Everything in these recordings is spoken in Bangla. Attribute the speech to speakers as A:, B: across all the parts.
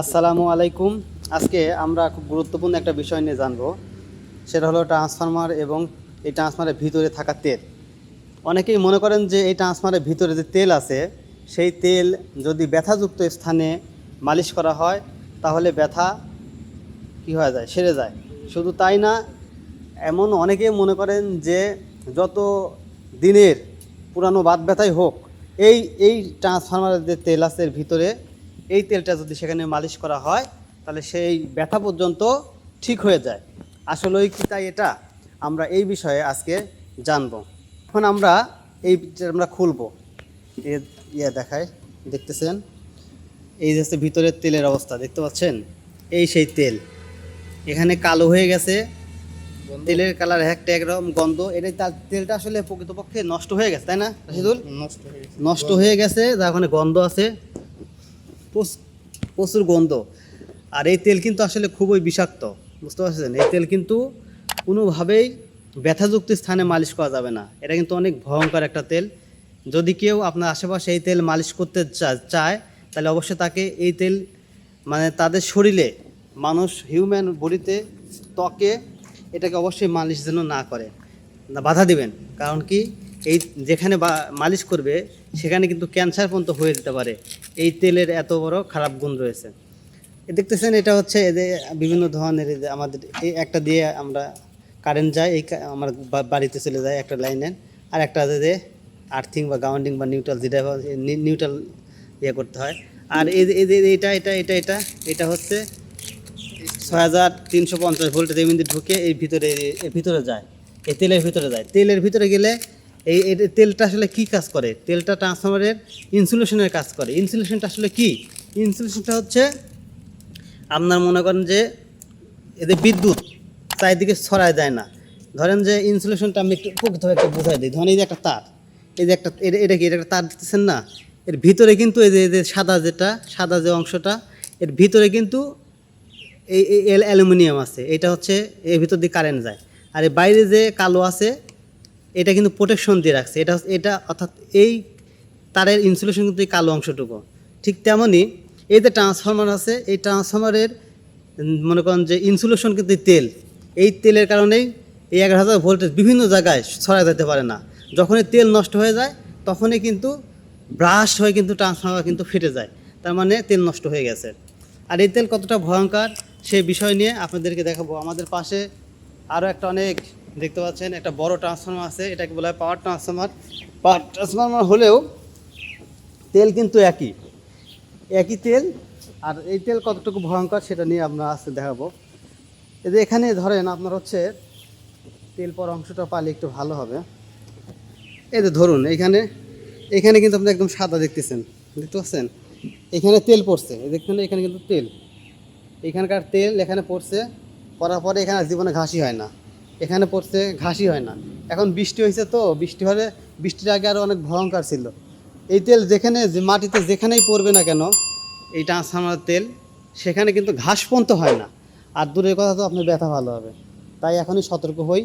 A: আসসালামু আলাইকুম। আজকে আমরা খুব গুরুত্বপূর্ণ একটা বিষয় নিয়ে জানব। সেটা হলো ট্রান্সফরমার এবং এই ট্রান্সফারের ভিতরে থাকা তেল। অনেকেই মনে করেন যে এই ট্রান্সফারের ভিতরে যে তেল আছে, সেই তেল যদি ব্যথাযুক্ত স্থানে মালিশ করা হয়, তাহলে ব্যথা কী হয়ে যায়? সেরে যায়। শুধু তাই না, এমন অনেকেই মনে করেন যে যত দিনের পুরানো বাদ ব্যথাই হোক, এই এই ট্রান্সফরমারের যে তেল আছে এর ভিতরে এই তেলটা যদি সেখানে মালিশ করা হয় তাহলে সেই ব্যথা পর্যন্ত ঠিক হয়ে যায়। আসলেই কি তাই এটা? আমরা এই বিষয়ে আজকে জানব। এখন আমরা এই আমরা খুলবো। এ ইয়ে দেখায় দেখতেছেন? এই যে হচ্ছে ভিতরের তেলের অবস্থা দেখতে পাচ্ছেন? এই সেই তেল। এখানে কালো হয়ে গেছে। তেলের কালার একটা একরকম গন্ধ। এটা তার তেলটা আসলে প্রকৃতপক্ষে নষ্ট হয়ে গেছে তাই না রাশিদুল?
B: নষ্ট হয়ে গেছে।
A: যার ওখানে গন্ধ আছে। প্রচুর গন্ধ। আর এই তেল কিন্তু আসলে খুবই বিষাক্ত, বুঝতে পারছেন? এই তেল কিন্তু কোনোভাবেই ব্যথাযুক্ত স্থানে মালিশ করা যাবে না। এটা কিন্তু অনেক ভয়ঙ্কর একটা তেল। যদি কেউ আপনার আশেপাশে এই তেল মালিশ করতে চায়, তাহলে অবশ্যই তাকে এই তেল মানে তাদের শরীরে, মানুষ হিউম্যান বডিতে ত্বকে এটাকে অবশ্যই মালিশ যেন না করে। বাধা দিবেন। কারণ কি? এই যেখানে বা- মালিশ করবে, সেখানে কিন্তু ক্যান্সার পর্যন্ত হয়ে যেতে পারে। এই তেলের এত বড় খারাপ গুণ রয়েছে। দেখতেছেন, এটা হচ্ছে এদের বিভিন্ন ধরনের আমাদের এই একটা দিয়ে আমরা কারেন্ট যায়, এই আমার বাড়িতে চলে যায় একটা লাইনের আর একটা যে আর্থিং বা গাউন্ডিং বা নিউট্রাল যেটা নিউট্রাল ইয়ে করতে হয়। আর এই যে- এটা এটা এটা এটা এটা হচ্ছে ছয় হাজার তিনশো পঞ্চাশ ভোল্টের এমনি ঢুকে এই ভিতরে ভিতরে যায়। এই তেলের ভিতরে যায়। তেলের ভিতরে গেলে এই তেলটা আসলে কি কাজ করে? তেলটা ট্রান্সফরমারের ইনসুলেশনের কাজ করে। ইনসুলেশনটা আসলে কি? ইনসুলেশনটা হচ্ছে আপনার মনে করেন যে এদের বিদ্যুৎ, চারিদিকে ছড়ায় যায় না। ধরেন যে ইনসুলেশনটা আমি একটু প্রকৃতভাবে একটু বোঝাই দিই। ধরেন এই যে একটা তার, এই যে একটা, এটা কি, এটা একটা তার দিতেছেন না? এর ভিতরে কিন্তু এই যে সাদা যেটা, সাদা যে অংশটা, এর ভিতরে কিন্তু এই অ্যালুমিনিয়াম আছে। এটা হচ্ছে এর ভিতর দিয়ে কারেন্ট যায়। আর বাইরে যে কালো আছে এটা কিন্তু প্রোটেকশন দিয়ে রাখছে। এটা এটা অর্থাৎ এই তারের ইনসুলেশন কিন্তু এই কালো অংশটুকু। ঠিক তেমনই এই যে ট্রান্সফরমার আছে, এই ট্রান্সফরমারের মনে করেন যে ইনসুলেশন কিন্তু তেল। এই তেলের কারণেই এই এগারো হাজার ভোল্টেজ বিভিন্ন জায়গায় ছড়া যেতে পারে না। যখনই তেল নষ্ট হয়ে যায়, তখনই কিন্তু ব্রাশ হয়ে কিন্তু ট্রান্সফরমার কিন্তু ফেটে যায়। তার মানে তেল নষ্ট হয়ে গেছে। আর এই তেল কতটা ভয়ঙ্কর সেই বিষয় নিয়ে আপনাদেরকে দেখাবো। আমাদের পাশে আরও একটা অনেক দেখতে পাচ্ছেন, একটা বড় ট্রান্সফরমার আছে, এটাকে বলা হয় পাওয়ার ট্রান্সফরমার পাওয়ার ট্রান্সফরমার হলেও তেল কিন্তু একই। একই তেল, আর এই তেল কতটুকু ভয়ঙ্কর সেটা নিয়ে আমরা আজকে দেখাবো। যে এখানে ধরেন আপনার হচ্ছে তেল পর অংশটা পালে একটু ভালো হবে। এই যে ধরুন, এখানে এখানে কিন্তু আপনি একদম সাদা দেখতেছেন, দেখতে পাচ্ছেন? এখানে তেল পড়ছে দেখছেন, এখানে কিন্তু তেল। এখানকার তেল এখানে পড়ছে, পড়ার পরে এখানে জীবনে ঘাসি হয় না। এখানে পড়ছে ঘাসি হয় না। এখন বৃষ্টি হয়েছে তো, বৃষ্টি হলে বৃষ্টির আগে আরও অনেক ভয়ঙ্কর ছিল। এই তেল যেখানে, যে মাটিতে যেখানেই পড়বে না কেন এই ট্রান্সফার্মার তেল, সেখানে কিন্তু ঘাস পন্ত হয় না। আর দূরের কথা তো আপনার ব্যথা ভালো হবে। তাই এখনই সতর্ক হই।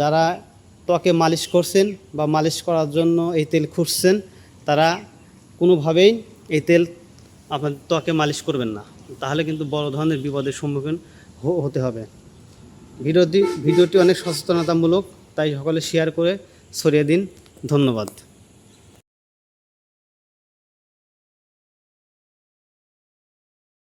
A: যারা ত্বকে মালিশ করছেন বা মালিশ করার জন্য এই তেল খুঁজছেন, তারা কোনোভাবেই এই তেল আপনার ত্বকে মালিশ করবেন না। তাহলে কিন্তু বড় ধরনের বিপদের সম্মুখীন হতে হবে। ভিডিওটি ভিডিওটি অনেক সচেতনতামূলক তাই সকলে শেয়ার করে ছড়িয়ে দিন। ধন্যবাদ।